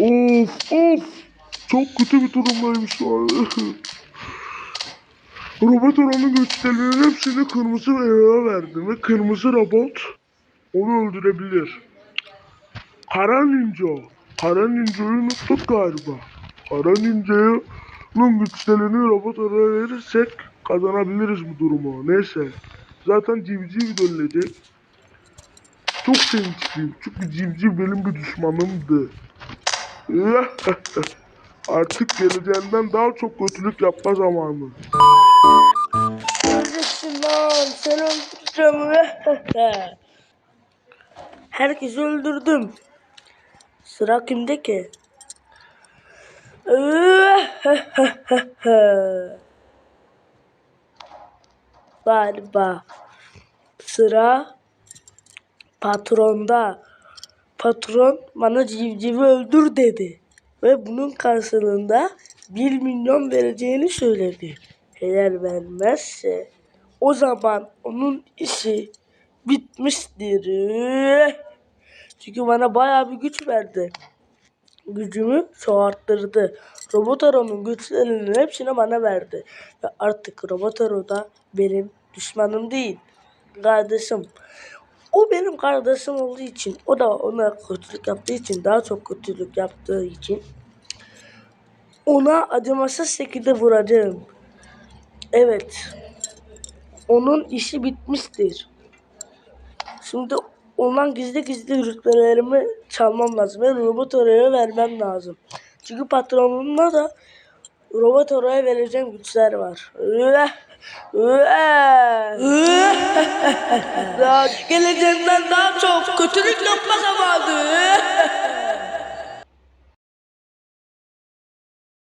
Of of. Çok kötü bir durumdaymış an. robot oranın güçlerinin hepsini kırmızı eve verdim ve kırmızı robot onu öldürebilir. Kara Ninja. Kara Ninja'yı unuttuk galiba. Kara Ninja'nın güçlerini robot oraya verirsek kazanabiliriz bu durumu. Neyse. Zaten civciv dönecek. Çok sevinçliyim. Çünkü civciv benim bir düşmanımdı. Artık geleceğinden daha çok kötülük yapma zamanı. Öleceksin. Seni öldüreceğim. Herkesi öldürdüm. Sıra kimde ki? Galiba sıra patronda. Patron bana civcivi öldür dedi. Ve bunun karşılığında 1 milyon vereceğini söyledi. Eğer vermezse o zaman onun işi bitmiştir. Çünkü bana bayağı bir güç verdi. Gücümü çoğalttırdı. Robot Aro'nun güçlerinin hepsini bana verdi. Ve artık Robot Aro da benim düşmanım değil. Kardeşim. O benim kardeşim olduğu için, o da ona kötülük yaptığı için, daha çok kötülük yaptığı için ona acımasız şekilde vuracağım. Evet. Onun işi bitmiştir. Şimdi ondan gizli gizli rütbelerimi çalmam lazım. Ben robot oraya vermem lazım. Çünkü patronumla da robot oraya vereceğim güçler var. daha geleceğinden daha çok kötülük yapma zamanı.